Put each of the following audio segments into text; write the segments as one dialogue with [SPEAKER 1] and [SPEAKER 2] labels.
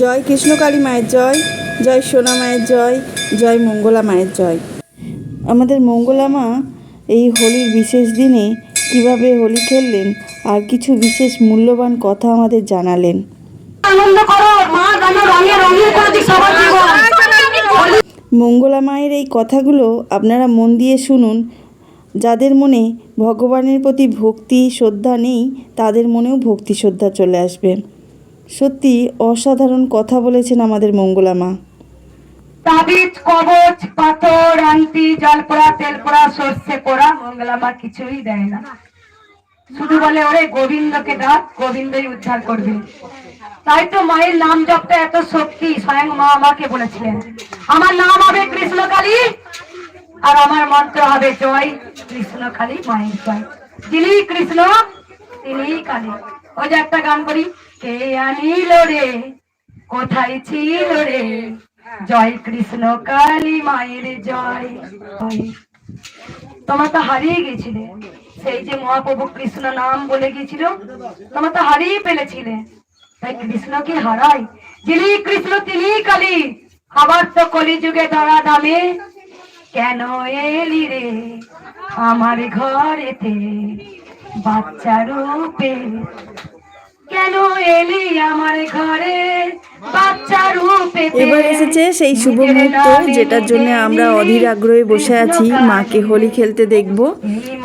[SPEAKER 1] জয় কৃষ্ণকালী মায়ের জয় জয় সোনা মায়ের জয় জয় মঙ্গলা মায়ের জয়। আমাদের মঙ্গলা মা এই হোলির বিশেষ দিনে কীভাবে হোলি খেললেন আর কিছু বিশেষ মূল্যবান কথা আমাদের জানালেন। মঙ্গলা মায়ের এই কথাগুলো আপনারা মন দিয়ে শুনুন। যাদের মনে ভগবানের প্রতি ভক্তি শ্রদ্ধা নেই তাদের মনেও ভক্তি শ্রদ্ধা চলে আসবে। সত্যি অসাধারণ কথা বলেছেন আমাদের মঙ্গলা মা।
[SPEAKER 2] তাবিজ, কবচ, পাথর, আংটি জল পোড়া তেল পোড়া সর্ষে পোড়া মঙ্গলামা কিছুই দেয় না। শুধু বলে, ওরে গোবিন্দকে গোবিন্দই উদ্ধার করবে। তাই তো মায়ের নাম জপটা এত শক্তি স্বয়ং মা আমাকে বলেছিলেন। আমার নাম হবে কৃষ্ণকালী, আর আমার মন্ত্র হবে জয়, কৃষ্ণকালী মায়ের জয়। যিনি কৃষ্ণ তিনি কালী। ওই যে একটা গান করি কে আনিল রে? কোথায় ছিল রে? জয় কৃষ্ণ কালী মায়ের জয়। তোমার তো হারিয়ে গেছিলে। সেই যে মহাপ্রভু কৃষ্ণ নাম বলে গিয়েছিল তোমার তো হারিয়ে ফেলেছিলে। তাই কৃষ্ণকে হারাই। যিনি কৃষ্ণ, তিনি কালী। আবার তো কলিযুগে ধরা দামে কেন এলি রে আমার ঘরেতে? বাচ্চা রূপে কেন এলি আমার ঘরে?
[SPEAKER 1] এবার এসেছে সেই শুভ মুহূর্ত যেটার জন্য আমরা অধীর আগ্রহে বসে আছি। মাকে হোলি খেলতে দেখব।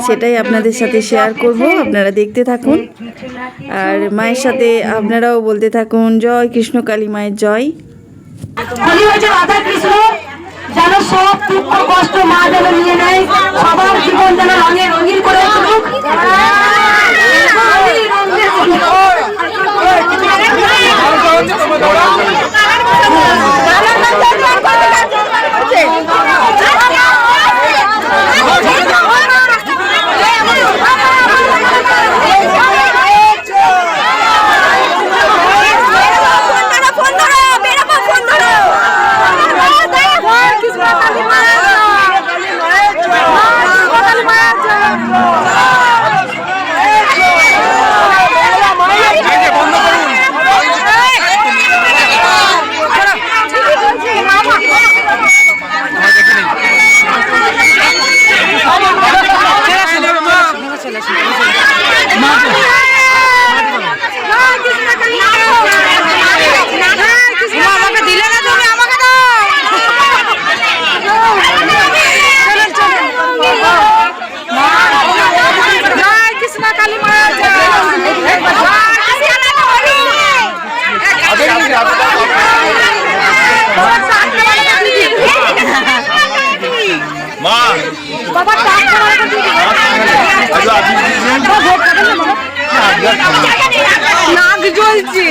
[SPEAKER 1] সেটাই আপনাদের সাথে শেয়ার করব। আপনারা দেখতে থাকুন। আর মায়ের সাথে আপনারাও বলতে থাকুন জয় কৃষ্ণ কালী মায়ের জয়।
[SPEAKER 2] হোলি হয়েছে রাধা কৃষ্ণ যেন সব দুঃখ কষ্ট মা যেন নিয়ে নেয় সবার জীবন যেন রঙে
[SPEAKER 3] মা আপনি
[SPEAKER 2] নাক জ্বলছে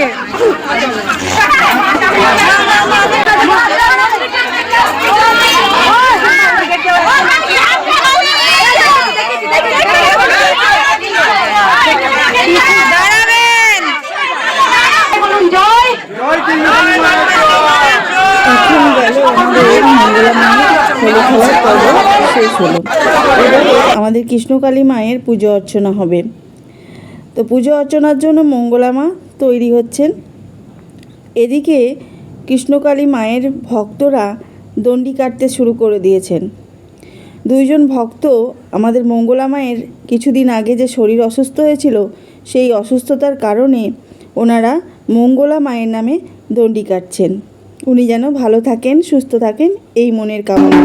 [SPEAKER 2] জয়
[SPEAKER 1] এখন গেল আমাদের মঙ্গলা মায়ের হোলি খেলার পর্ব শেষ হলো। আমাদের কৃষ্ণকালী মায়ের পুজো অর্চনা হবে। তো পুজো অর্চনার জন্য মঙ্গলা মা তৈরি হচ্ছেন। এদিকে কৃষ্ণকালী মায়ের ভক্তরা দণ্ডি কাটতে শুরু করে দিয়েছেন। দুইজন ভক্ত আমাদের মঙ্গলা মায়ের কিছুদিন আগে যে শরীর অসুস্থ হয়েছিল, সেই অসুস্থতার কারণে ওনারা মঙ্গলা মায়ের নামে দণ্ডি কাটছেন। উনি যেন ভালো থাকেন, সুস্থ থাকেন, এই মনের কামনা।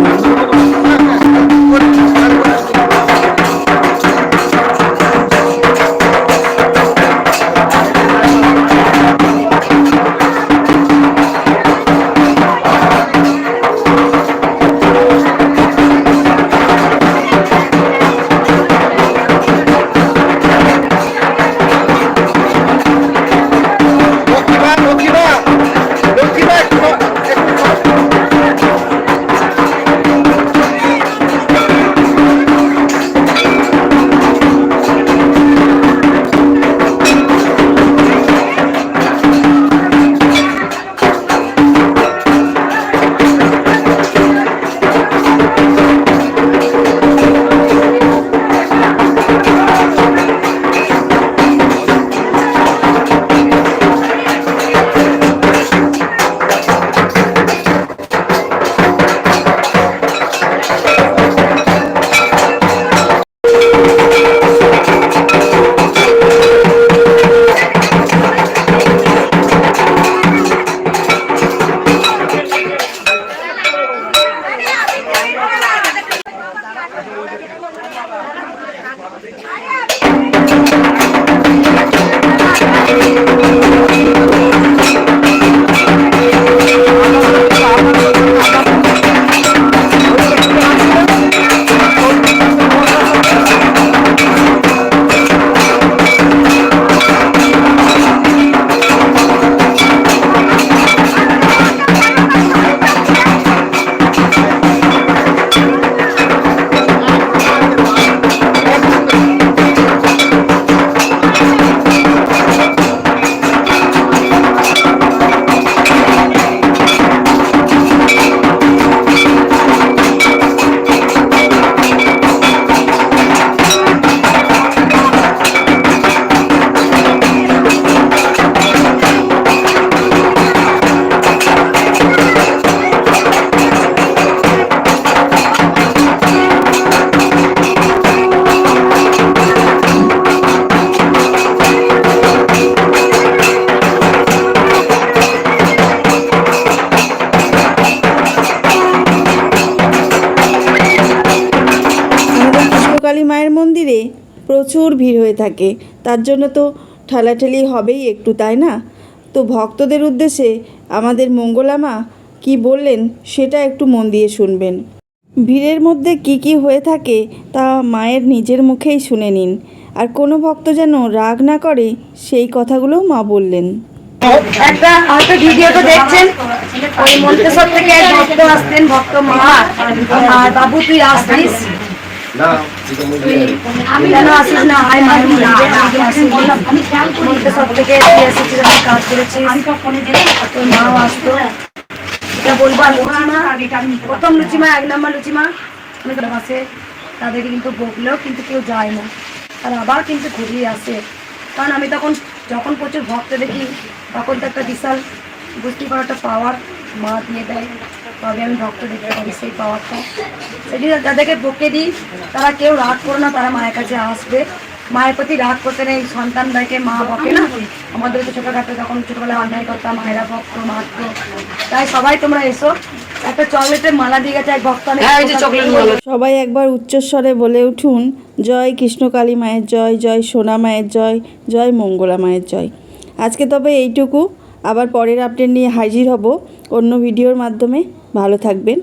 [SPEAKER 1] প্রচুর ভিড় হয়ে থাকে। তার জন্য তো ঠেলাঠেলি হবেই একটু তাই না? তো ভক্তদের উদ্দেশ্যে আমাদের মঙ্গলামা কি বললেন সেটা একটু মন দিয়ে শুনবেন। ভিড়ের মধ্যে কি কি হয়ে থাকে তা মায়ের নিজের মুখেই শুনে নিন। আর কোনো ভক্ত যেন রাগ না করে সেই কথাগুলোও মা বললেন।
[SPEAKER 4] একটা হয়তো ভিডিও তো দেখছেন? ওই মন্তেশ্বর থেকে এক ভক্ত আসতেন ভক্ত মা। আর বাবু তুই আসতিস আমি আসিস না থেকে তুই এসেছিস আমি কাজ করেছিস তোর মাও আসতো। তাদেরকে কিন্তু বকলেও কিন্তু কেউ যায় না। আর আবার কিন্তু ঘুরিয়ে আসে। কারণ আমি তখন, যখন প্রচুর ভক্ত দেখি, তখন তো একটা বিশাল বুঝতে পারো একটা পাওয়ার মা দিয়ে দেয়। তবে আমি ভক্ত দেখতে পারি সেই পাওয়ারটা। সেই জন্য যাদেরকে বকে দিই তারা কেউ রাগ করো না তারা মায়ের কাছে আসবে। মায়ের প্রতি রাগ করতে নেই সন্তানদেরকে মা বকে না। আমাদের তো ছোটোখাটো যখন ছোটোবেলায় অন্যায় করতাম মায়েরা ভক্ত মাত্র তাই সবাই তোমরা এসো। একটা চকলেটের মালা দিয়ে গেছে এক ভক্ত
[SPEAKER 1] সবাই একবার উচ্চস্বরে বলে উঠুন জয় কৃষ্ণকালী মায়ের জয় জয় সোনা মায়ের জয় জয় মঙ্গলা মায়ের জয়। আজকে তবে এইটুকু। আবার পরের আপডেট নিয়ে হাজির হব অন্য ভিডিওর মাধ্যমে। ভালো থাকবেন।